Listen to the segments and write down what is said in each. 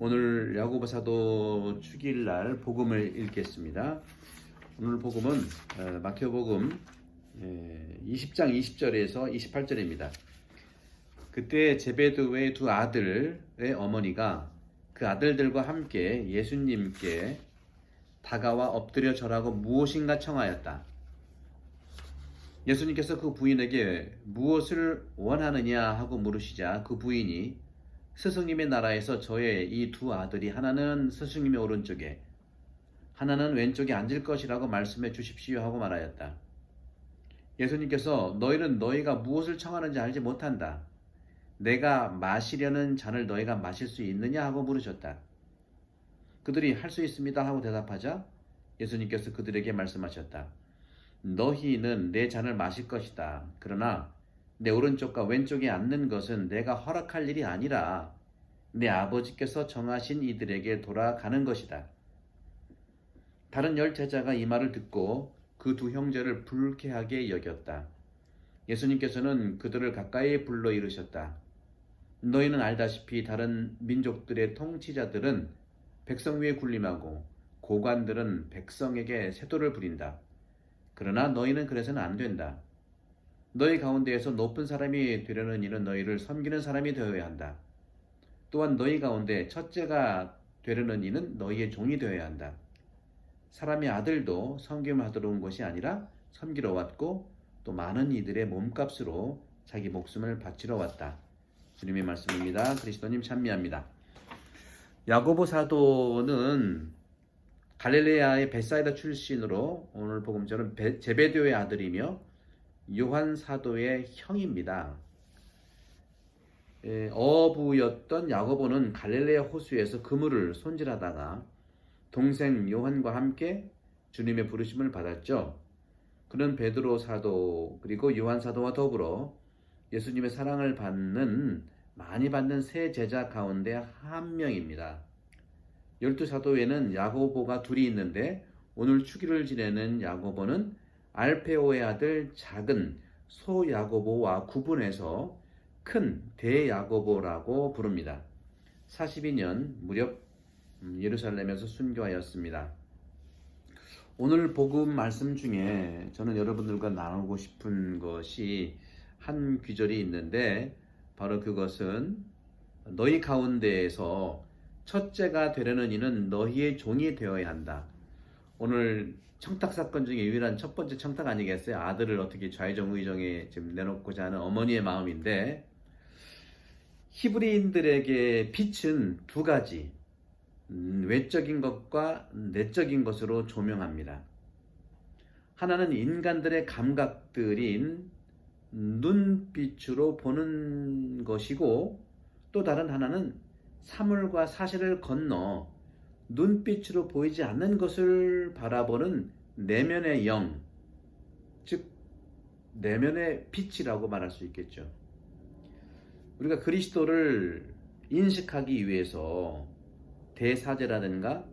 오늘 야고보 사도 축일날 복음을 읽겠습니다. 오늘 복음은 어, 마태복음 20장 20절에서 28절입니다. 그때 제베드의 두 아들의 어머니가 그 아들들과 함께 예수님께 다가와 엎드려 절하고 무엇인가 청하였다. 예수님께서 그 부인에게 무엇을 원하느냐 하고 물으시자 그 부인이 스승님의 나라에서 저의 이 두 아들이 하나는 스승님의 오른쪽에 하나는 왼쪽에 앉을 것이라고 말씀해 주십시오 하고 말하였다. 예수님께서 너희는 너희가 무엇을 청하는지 알지 못한다. 내가 마시려는 잔을 너희가 마실 수 있느냐 하고 물으셨다. 그들이 할 수 있습니다 하고 대답하자 예수님께서 그들에게 말씀하셨다. 너희는 내 잔을 마실 것이다. 그러나 내 오른쪽과 왼쪽에 앉는 것은 내가 허락할 일이 아니라 내 아버지께서 정하신 이들에게 돌아가는 것이다. 다른 열 제자가 이 말을 듣고 그 두 형제를 불쾌하게 여겼다. 예수님께서는 그들을 가까이 불러 이르셨다. 너희는 알다시피 다른 민족들의 통치자들은 백성 위에 군림하고 고관들은 백성에게 세도를 부린다. 그러나 너희는 그래서는 안 된다. 너희 가운데에서 높은 사람이 되려는 일은 너희를 섬기는 사람이 되어야 한다. 또한 너희 가운데 첫째가 되려는 이는 너희의 종이 되어야 한다. 사람의 아들도 섬김을 하도록 온 것이 아니라 섬기러 왔고 또 많은 이들의 몸값으로 자기 목숨을 바치러 왔다. 주님의 말씀입니다. 그리스도님 찬미합니다. 야고보 사도는 갈릴레아의 베사이다 출신으로 오늘 복음처럼 제베드의 아들이며 요한 사도의 형입니다. 예, 어부였던 야고보는 갈릴레아 호수에서 그물을 손질하다가 동생 요한과 함께 주님의 부르심을 받았죠. 그는 베드로 사도 그리고 요한 사도와 더불어 예수님의 사랑을 받는 많이 받는 세 제자 가운데 한 명입니다. 열두 사도에는 야고보가 둘이 있는데 오늘 축일을 지내는 야고보는 알페오의 아들 작은 소야고보와 구분해서 큰 대야고보라고 부릅니다. 42년 무렵 예루살렘에서 순교하였습니다. 오늘 복음 말씀 중에 저는 여러분들과 나누고 싶은 것이 한 귀절이 있는데 바로 그것은 너희 가운데에서 첫째가 되려는 이는 너희의 종이 되어야 한다. 오늘 청탁 사건 중에 유일한 첫 번째 청탁 아니겠어요? 아들을 어떻게 좌의정 의정에 지금 내놓고자 하는 어머니의 마음인데 히브리인들에게 빛은 두 가지 음, 외적인 것과 내적인 것으로 조명합니다. 하나는 인간들의 감각들인 눈빛으로 보는 것이고 또 다른 하나는 사물과 사실을 건너 눈빛으로 보이지 않는 것을 바라보는 내면의 영, 즉 내면의 빛이라고 말할 수 있겠죠. 우리가 그리스도를 인식하기 위해서 대사제라든가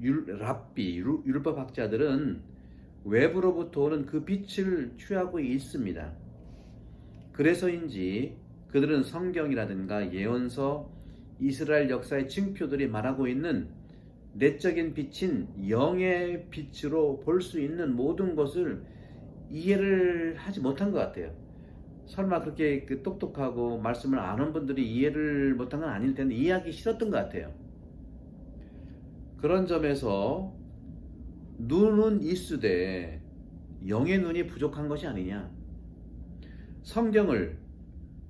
율, 랍비, 율, 율법학자들은 외부로부터 오는 그 빛을 취하고 있습니다. 그래서인지 그들은 성경이라든가 예언서, 이스라엘 역사의 징표들이 말하고 있는 내적인 빛인 영의 빛으로 볼 수 있는 모든 것을 이해를 하지 못한 것 같아요. 설마 그렇게 그 똑똑하고 말씀을 아는 분들이 이해를 못한 건 아닐 텐데 이해하기 싫었던 것 같아요. 그런 점에서 눈은 있으되 영의 눈이 부족한 것이 아니냐. 성경을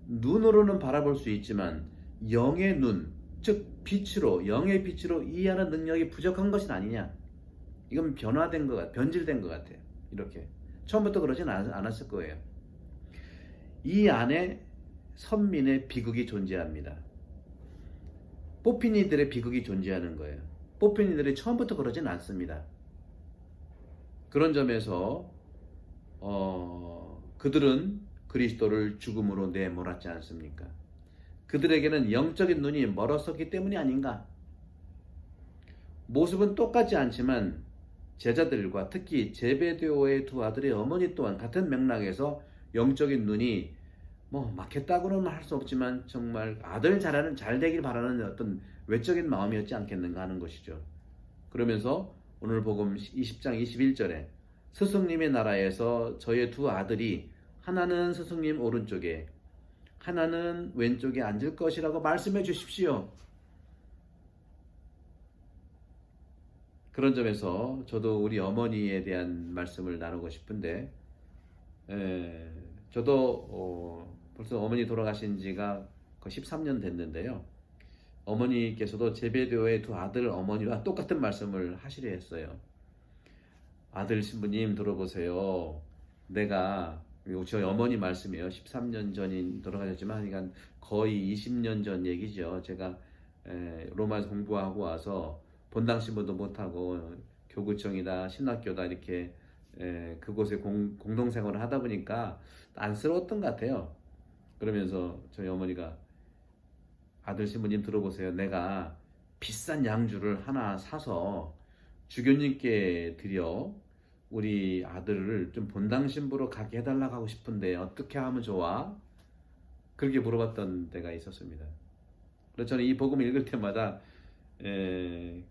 눈으로는 바라볼 수 있지만 영의 눈, 즉 빛으로 영의 빛으로 이해하는 능력이 부족한 것은 아니냐. 이건 변화된 것 같, 변질된 것 같아요. 이렇게 처음부터 그러진 않았을 거예요. 이 안에 선민의 비극이 존재합니다. 뽑힌 이들의 비극이 존재하는 거예요. 뽑힌 이들이 처음부터 그러진 않습니다. 그런 점에서 어, 그들은 그리스도를 죽음으로 내몰았지 않습니까? 그들에게는 영적인 눈이 멀었었기 때문이 아닌가? 모습은 똑같지 않지만 제자들과 특히 제베데오의 두 아들의 어머니 또한 같은 맥락에서 영적인 눈이 뭐 막혔다고는 할 수 없지만 정말 아들 잘하는 잘 되길 바라는 어떤 외적인 마음이었지 않겠는가 하는 것이죠. 그러면서 오늘 복음 20장 21절에 스승님의 나라에서 저의 두 아들이 하나는 스승님 오른쪽에 하나는 왼쪽에 앉을 것이라고 말씀해 주십시오. 그런 점에서 저도 우리 어머니에 대한 말씀을 나누고 싶은데, 에, 저도 어, 벌써 어머니 돌아가신 지가 거의 13년 됐는데요. 어머니께서도 제베드오의 두 아들 어머니와 똑같은 말씀을 하시려 했어요. 아들 신부님 들어보세요. 내가 이거 저희 어머니 말씀이에요. 13년 전인 돌아가셨지만 그러니까 거의 20년 전 얘기죠. 제가 에, 로마에서 공부하고 와서 본당 신부도 못하고 교구청이다 신학교다 이렇게 에, 그곳에 공, 공동생활을 하다 보니까 안쓰러웠던 것 같아요. 그러면서 저희 어머니가 아들 신부님 들어보세요. 내가 비싼 양주를 하나 사서 주교님께 드려 우리 아들을 좀 본당 신부로 가게 해달라고 하고 싶은데 어떻게 하면 좋아? 그렇게 물어봤던 때가 있었습니다. 그래서 저는 이 복음을 읽을 때마다 에,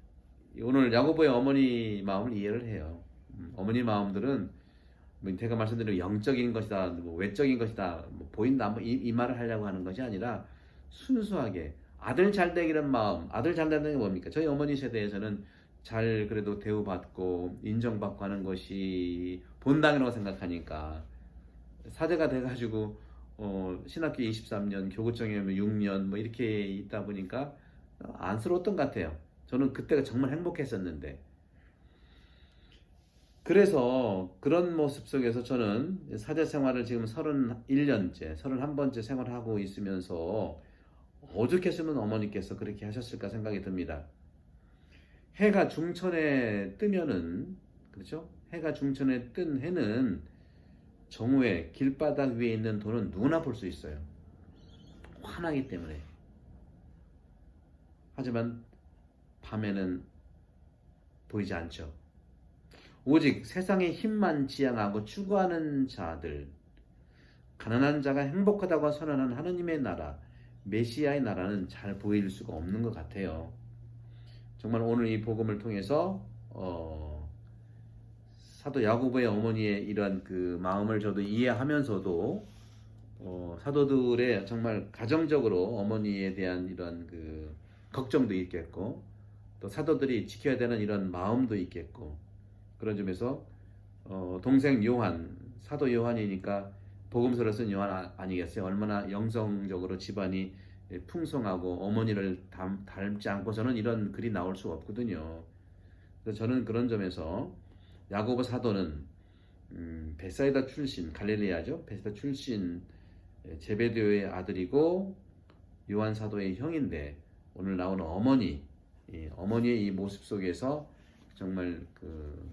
오늘 야고보의 어머니 마음을 이해를 해요. 음, 어머니 마음들은 뭐 제가 말씀드린 영적인 것이다, 뭐 외적인 것이다, 뭐 보인다, 뭐 이, 이 말을 하려고 하는 것이 아니라 순수하게 아들 잘 되기는 마음, 아들 잘 되는 게 뭡니까? 저희 어머니 세대에서는 잘 그래도 대우받고 인정받고 하는 것이 본당이라고 생각하니까 사제가 돼가지고 어, 신학교 23년, 교구청에 오면 6년 뭐 이렇게 있다 보니까 안쓰러웠던 것 같아요. 저는 그때가 정말 행복했었는데 그래서 그런 모습 속에서 저는 사제 생활을 지금 31년째, 31번째 생활하고 있으면서 오죽했으면 어머니께서 그렇게 하셨을까 생각이 듭니다. 해가 중천에 뜨면은 그렇죠? 해가 중천에 뜬 해는 정오에 길바닥 위에 있는 돌은 누구나 볼 수 있어요. 환하기 때문에. 하지만 밤에는 보이지 않죠. 오직 세상의 힘만 지향하고 추구하는 자들, 가난한 자가 행복하다고 선언하는 하느님의 나라, 메시아의 나라는 잘 보일 수가 없는 것 같아요. 정말 오늘 이 복음을 통해서 어, 사도 야고보의 어머니의 이러한 그 마음을 저도 이해하면서도 어, 사도들의 정말 가정적으로 어머니에 대한 이런 그 걱정도 있겠고 또 사도들이 지켜야 되는 이런 마음도 있겠고 그런 점에서 어, 동생 요한 사도 요한이니까 복음서를 쓴 요한 아- 아니겠어요? 얼마나 영성적으로 집안이 풍성하고 어머니를 닮, 닮지 않고서는 이런 글이 나올 수 없거든요. 그래서 저는 그런 점에서 야고보 사도는 음, 베사이다 출신 갈릴리아죠. 베사이다 출신 제베드요의 아들이고 요한 사도의 형인데 오늘 나오는 어머니 이 어머니의 이 모습 속에서 정말 그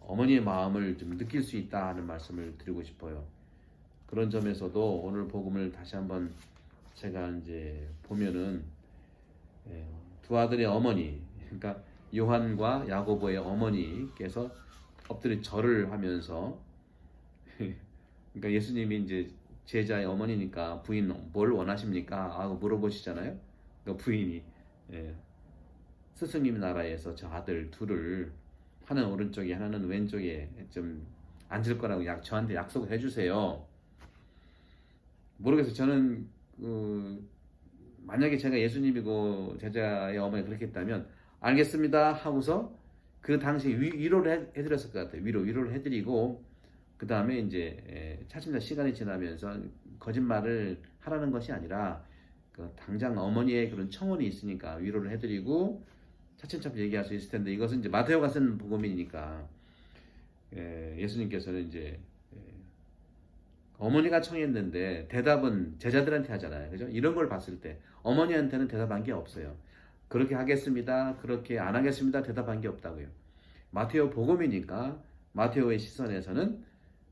어머니의 마음을 좀 느낄 수 있다 하는 말씀을 드리고 싶어요. 그런 점에서도 오늘 복음을 다시 한번 제가 이제 보면은 예, 두 아들의 어머니, 그러니까 요한과 야고보의 어머니께서 엎드려 절을 하면서 그러니까 예수님이 이제 제자의 어머니니까 부인 뭘 원하십니까? 하고 물어보시잖아요. 그러니까 부인이 예, 스승님 나라에서 저 아들 둘을 하나는 오른쪽에 하나는 왼쪽에 좀 앉을 거라고 약 저한테 약속을 해주세요. 모르겠어요. 저는 그 만약에 제가 예수님이고 제자의 어머니 그렇게 했다면 알겠습니다 하고서 그 당시 위, 위로를 해, 해드렸을 것 같아요. 위로 위로를 해드리고 그 다음에 이제 에, 차츰차 시간이 지나면서 거짓말을 하라는 것이 아니라 그 당장 어머니의 그런 청원이 있으니까 위로를 해드리고 차츰차츰 얘기할 수 있을 텐데 이것은 이제 마테오가 쓴 복음이니까 예, 예수님께서는 이제 예, 어머니가 청했는데 대답은 제자들한테 하잖아요. 그죠? 이런 걸 봤을 때 어머니한테는 대답한 게 없어요. 그렇게 하겠습니다. 그렇게 안 하겠습니다. 대답한 게 없다고요. 마테오 복음이니까 마테오의 시선에서는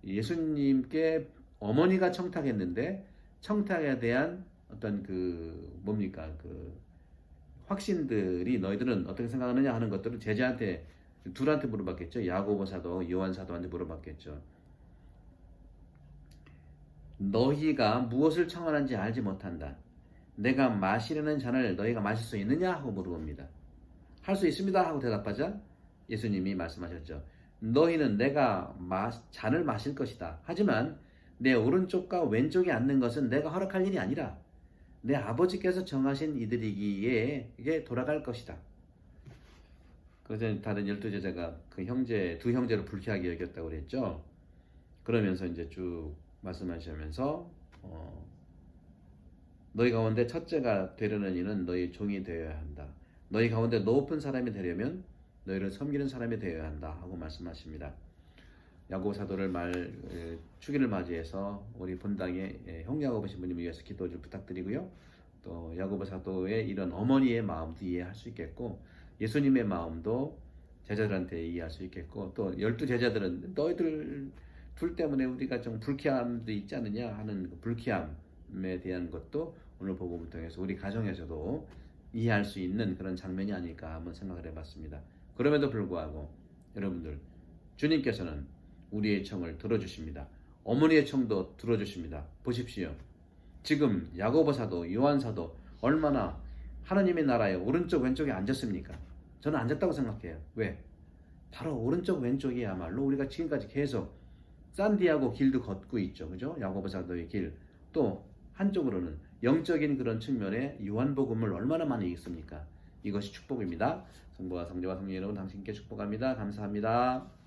예수님께 어머니가 청탁했는데 청탁에 대한 어떤 그 뭡니까 그 확신들이 너희들은 어떻게 생각하느냐 하는 것들을 제자한테 둘한테 물어봤겠죠. 야고보 사도, 요한 사도한테 물어봤겠죠. 너희가 무엇을 청하는지 알지 못한다. 내가 마시려는 잔을 너희가 마실 수 있느냐 하고 물어봅니다. 할 수 있습니다 하고 대답하자 예수님이 말씀하셨죠. 너희는 내가 마- 잔을 마실 것이다. 하지만 내 오른쪽과 왼쪽에 앉는 것은 내가 허락할 일이 아니라 내 아버지께서 정하신 이들이기에 이게 돌아갈 것이다. 그래서 다른 열두 제자가 그 형제 두 형제를 불쾌하게 여겼다고 그랬죠. 그러면서 이제 쭉 말씀하시면서 어, 너희 가운데 첫째가 되려는 이는 너희 종이 되어야 한다. 너희 가운데 높은 사람이 되려면 너희를 섬기는 사람이 되어야 한다 하고 말씀하십니다. 야고보 사도를 말 에, 축일을 맞이해서 우리 본당의 에, 형 야고보 신부님 위해서 기도 좀 부탁드리고요. 또 야고보 사도의 이런 어머니의 마음도 이해할 수 있겠고 예수님의 마음도 제자들한테 이해할 수 있겠고 또 열두 제자들은 너희들 둘 때문에 우리가 좀 불쾌함도 있지 않느냐 하는 그 불쾌함에 대한 것도 오늘 복음을 통해서 우리 가정에서도 이해할 수 있는 그런 장면이 아닐까 한번 생각을 해봤습니다. 그럼에도 불구하고 여러분들 주님께서는 우리의 청을 들어주십니다. 어머니의 청도 들어주십니다. 보십시오. 지금 야고보 사도, 요한 사도 얼마나 하나님의 나라에 오른쪽 왼쪽에 앉았습니까? 저는 앉았다고 생각해요. 왜? 바로 오른쪽 왼쪽이야말로 우리가 지금까지 계속 산디아고 길도 걷고 있죠. 그죠? 야고보 사도의 길. 또 한쪽으로는 영적인 그런 측면에 요한복음을 얼마나 많이 읽습니까? 이것이 축복입니다. 성부와 성자와 성령 여러분 당신께 축복합니다. 감사합니다.